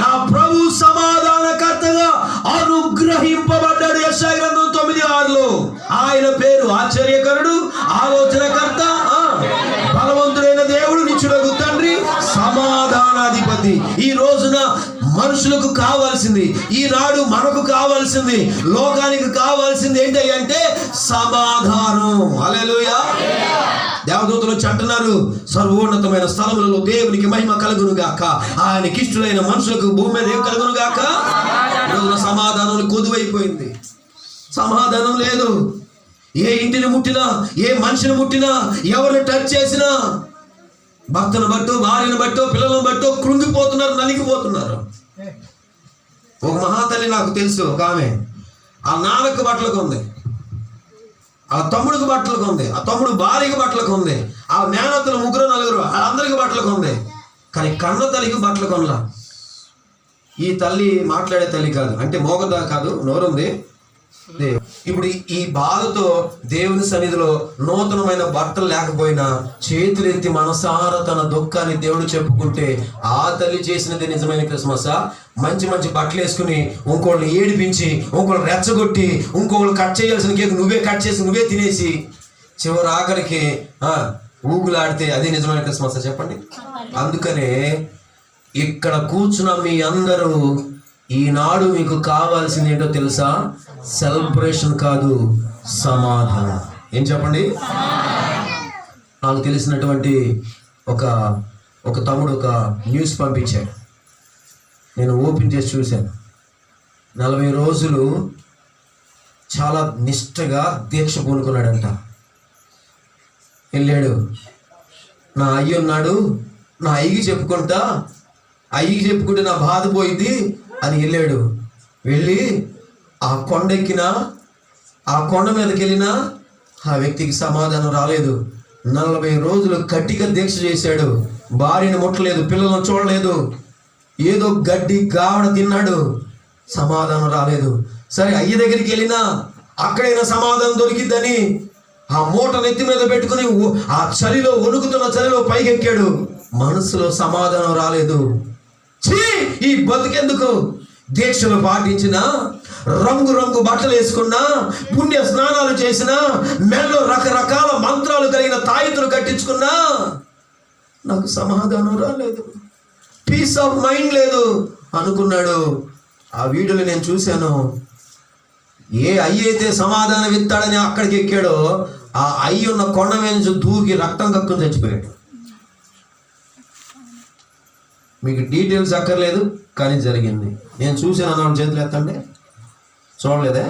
నా ప్రభు సమాధానకర్తగా అనుగ్రహింపబడ్డాడు. యశా గ్రంథం తొమ్మిది ఆరులో. ఆయన పేరు ఆశ్చర్యకరుడు ఆలోచనకర్త బలవంతుడైన దేవుడు నిచ్చుడగు తండ్రి సమాధానాధిపతి. ఈ రోజున మనుషులకు కావాల్సింది ఈనాడు మనకు కావాల్సింది లోకానికి కావాల్సింది ఏంటి అంటే సమాధానం. అలెలుయా దేవదూతలు వచ్చి అంటున్నారు సర్వోన్నతమైన స్థలములలో దేవునికి మహిమ కలుగును గాక ఆయనకి ఇష్టలైన మనుషులకు భూమి మీద ఏం కలుగును గాక రోజున సమాధానం కొదువైపోయింది. సమాధానం లేదు. ఏ ఇంటిని ముట్టినా ఏ మనిషిని ముట్టినా ఎవరిని టచ్ చేసినా భర్తను బట్టో భార్యను బట్టో పిల్లలను బట్టో కృంగిపోతున్నారు నలిగిపోతున్నారు. ఒక మహాతల్లి నాకు తెలుసు ఒక ఆమె. ఆ నాన్నకు బట్టలకు ఉంది. ఆ తమ్ముడికి బట్టలకు ఉంది ఆ తమ్ముడు భార్యకి బట్టలకు ఉంది ఆ మేనత్తలు ముగ్గురు నలుగురు అందరికి బట్టలకు ఉంది. కానీ కన్న తల్లికి బట్టలు కొనలా. ఈ తల్లి మాట్లాడే తల్లి కాదు అంటే మోగదా కాదు నోరుంది. ఇప్పుడు ఈ- బాధతో దేవుని సన్నిధిలో నూతనమైన బట్టలు లేకపోయినా చేతులెత్తి మనసార తన దుఃఖాన్ని దేవుడు చెప్పుకుంటే ఆ తల్లి చేసినది నిజమైన క్రిస్మస్? మంచి మంచి బట్టలు వేసుకుని ఇంకోళ్ళని ఏడిపించి ఇంకోళ్ళు రెచ్చగొట్టి ఇంకోళ్ళు కట్ చేయాల్సిన కేక్ నువ్వే కట్ చేసి నువ్వే తినేసి చివరి ఆఖరికి ఆ, ఊగులాడితే అదే నిజమైన క్రిస్మస్ చెప్పండి? అందుకనే ఇక్కడ కూర్చున్న మీ అందరూ ఈనాడు మీకు కావాల్సింది ఏంటో తెలుసా? సెలబ్రేషన్ కాదు సమాధానం. ఏం చెప్పండి? నాకు తెలిసినటువంటి ఒక ఒక తమ్ముడు ఒక న్యూస్ పంపించాడు. నేను ఓపెన్ చేసి చూశాను. నలభై రోజులు చాలా నిష్టగా దీక్ష పూనుకున్నాడంట వెళ్ళాడు. నా అయ్య ఉన్నాడు నా అయ్యకి చెప్పుకుంటా అయ్యకి చెప్పుకుంటే నా బాధ పోయింది అని వెళ్ళాడు. వెళ్ళి ఆ కొండ ఎక్కినా ఆ కొండ మీదకి వెళ్ళినా ఆ వ్యక్తికి సమాధానం రాలేదు. నలభై రోజులు కట్టిగా దీక్ష చేశాడు. భార్యని ముట్టలేదు పిల్లలను చూడలేదు. ఏదో గడ్డి గావడ తిన్నాడు. సమాధానం రాలేదు. సరే అయ్య దగ్గరికి వెళ్ళినా అక్కడైనా సమాధానం దొరికిద్దని ఆ మూట నెత్తి మీద పెట్టుకుని ఆ చలిలో వణుకుతున్న చలిలో పైకెక్కాడు. మనసులో సమాధానం రాలేదు. ఛీ! ఈ బతుకెందుకు? దీక్షలు పాటించినా రంగు రంగు బట్టలు వేసుకున్నా పుణ్య స్నానాలు చేసినా మెల్లో రకరకాల మంత్రాలు కలిగిన తాయితులు కట్టించుకున్నా నాకు సమాధానం రాలేదు. పీస్ ఆఫ్ మైండ్ లేదు అనుకున్నాడు. ఆ వీడియోలో నేను చూశాను. ఏ అయ్యి అయితే సమాధానం ఇస్తాడని అక్కడికి ఎక్కాడో ఆ అయ్యి ఉన్న కొండ మీద నుంచి దూకి రక్తం కక్కుని చచ్చిపోయాడు. మీకు డీటెయిల్స్ అక్కర్లేదు కానీ జరిగింది. నేను చూశాను అన్న చేతులు ఎత్తండి చూడలేదే?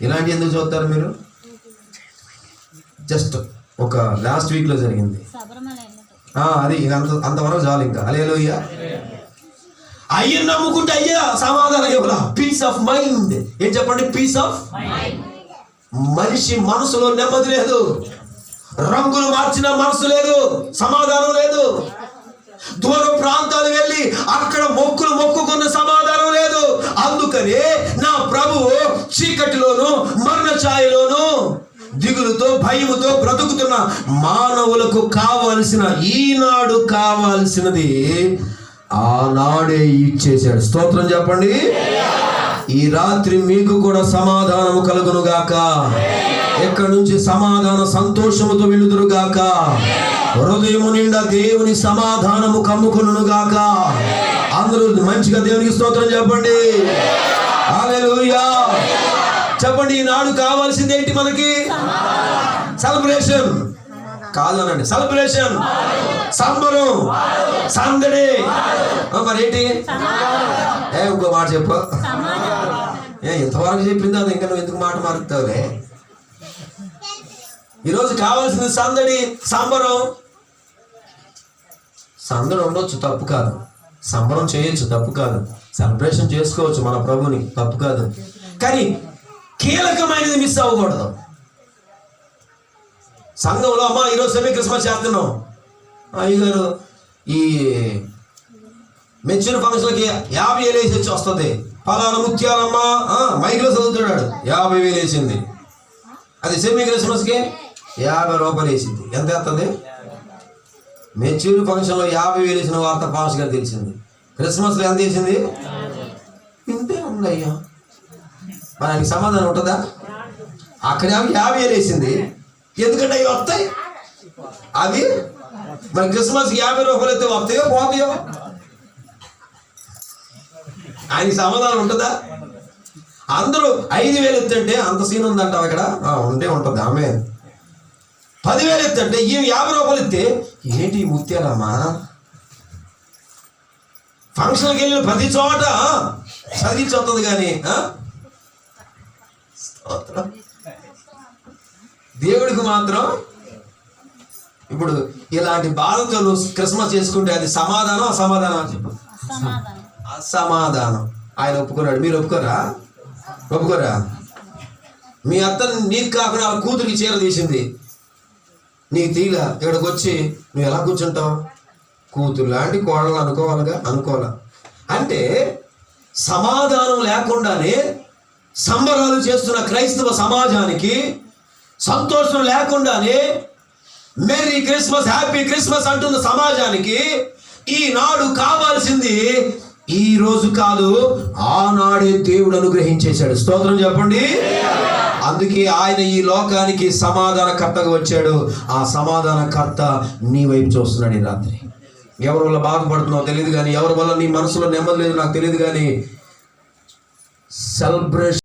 ఇలాంటి ఎందుకు చూస్తారు మీరు? జస్ట్ ఒక లాస్ట్ వీక్లో జరిగింది. ఆ, అది అంత అంతవరకు చాలు ఇంకా. అలేలోయ్యా అయ్యని నమ్ముకుంటే అయ్యా సమాధానం ఇవ్వాల పీస్ ఆఫ్ మైండ్ ఏం చెప్పండి? పీస్ ఆఫ్ మనిషి మనసులో నెమ్మది లేదు. రంగులు మార్చిన మనసు లేదు. సమాధానం లేదు. దూర ప్రాంతాలు వెళ్ళి అక్కడ భయముతో బ్రతుకుతున్న మానవులకు కావాల్సిన ఈనాడు కావాల్సినది ఆనాడే ఇచ్చేశాడు. స్తోత్రం చెప్పండి. ఈ రాత్రి మీకు కూడా సమాధానము కలుగునుగాక. ఎక్కడి నుంచి సమాధాన సంతోషముతో వెళుదురుగాక హృదయము నిండా దేవుని సమాధానము కమ్ముకును గాక అందరూ మంచిగా దేవునికి స్తోత్రం చెప్పండి. Hallelujah. చెప్పండి ఈనాడు కావాల్సింది ఏంటి మనకి? సెలబ్రేషన్. కాదనండి సెలబ్రేషన్. సంబరం. సందడి. మరేంటి? ఏ ఇంకో మాట చెప్పు. ఏ ఇంతవరకు చెప్పింది అది ఇంకా నువ్వు ఎందుకు మాట మారుతావులే? ఈరోజు కావాల్సింది సందడి సంబరం. సందడి ఉండొచ్చు తప్పు కాదు. సంబరం చేయొచ్చు తప్పు కాదు. సెలబ్రేషన్ చేసుకోవచ్చు మన ప్రభుని తప్పు కాదు. కానీ కీలకమైనది మిస్ అవ్వకూడదు. సంఘంలో అమ్మా ఈరోజు సెమీ క్రిస్మస్ చేస్తున్నాం. అయ్యగారు ఈ మెచ్యూర్ ఫంక్షన్కి యాభై వేలు వేసి వచ్చి వస్తుంది. ఫలానా ముత్యాలమ్మా మైక్లో చదువుతున్నాడు. యాభై వేలు వేసింది. అది సెమీ క్రిస్మస్కి యాభై రూపాయలు వేసింది. ఎంత వేస్తుంది? మెచ్యూర్ ఫంక్షన్లో యాభై వేలు వేసిన వార్త పాస్ గారు తెలిసింది. క్రిస్మస్లో ఎంత వేసింది? ఇంతే ఉందయ్యా మరి ఆయనకి సమాధానం ఉంటుందా? అక్కడ యాభై వేలు వేసింది. ఎందుకంటే అవి వస్తాయి? అవి? మరి క్రిస్మస్ యాభై రూపాయలు అయితే వస్తాయో పోతాయో? ఆయనకి సమాధానం ఉంటుందా? అందరూ ఐదు వేలు ఎత్తంటే అంత సీన్ ఉందంటావు ఇక్కడ? ఉండే ఉంటే ఉంటుంది. ఆమె. పదివేలు ఎత్తంటే ఈ యాభై రూపాయలు ఎత్తే ఏంటి ముత్యాలమ్మా ఫంక్షన్కి వెళ్ళిన ప్రతి చోట చదివించి వస్తుంది కానీ స్తోత్రం. దేవుడికి మాత్రం ఇప్పుడు ఇలాంటి బాధతో క్రిస్మస్ చేసుకుంటే అది సమాధానం అసమాధానం అని చెప్పు. సమాధానం అసమాధానం. ఆయన ఒప్పుకున్నాడు. మీరు ఒప్పుకోరా? ఒప్పుకోరా? మీ అత్త నీకు కాకుండా ఆ కూతురికి చీర తీసింది. నీకు తీగ ఇక్కడికి వచ్చి నువ్వు ఎలా కూర్చుంటావు? కూతురు లాంటి కోడలు అనుకోవాలిగా? అనుకోవాలా? అంటే సమాధానం లేకుండానే సంబరాలు చేస్తున్న క్రైస్తవ సమాజానికి సంతోషం లేకుండానే మేరీ క్రిస్మస్ హ్యాపీ క్రిస్మస్ అంటున్న సమాజానికి ఈనాడు కావాల్సింది ఈ రోజు కాదు ఆనాడే దేవుడు అనుగ్రహించేశాడు. స్తోత్రం చెప్పండి. అందుకే ఆయన ఈ లోకానికి సమాధానకర్తగా వచ్చాడు. ఆ సమాధానకర్త నీ వైపు చూస్తున్నాడు ఈ రాత్రి. ఎవరి వల్ల బాధపడుతున్నావు తెలియదు కానీ ఎవరి వల్ల నీ మనసులో నెమ్మది లేదు నాకు తెలియదు కానీ సెలబ్రేషన్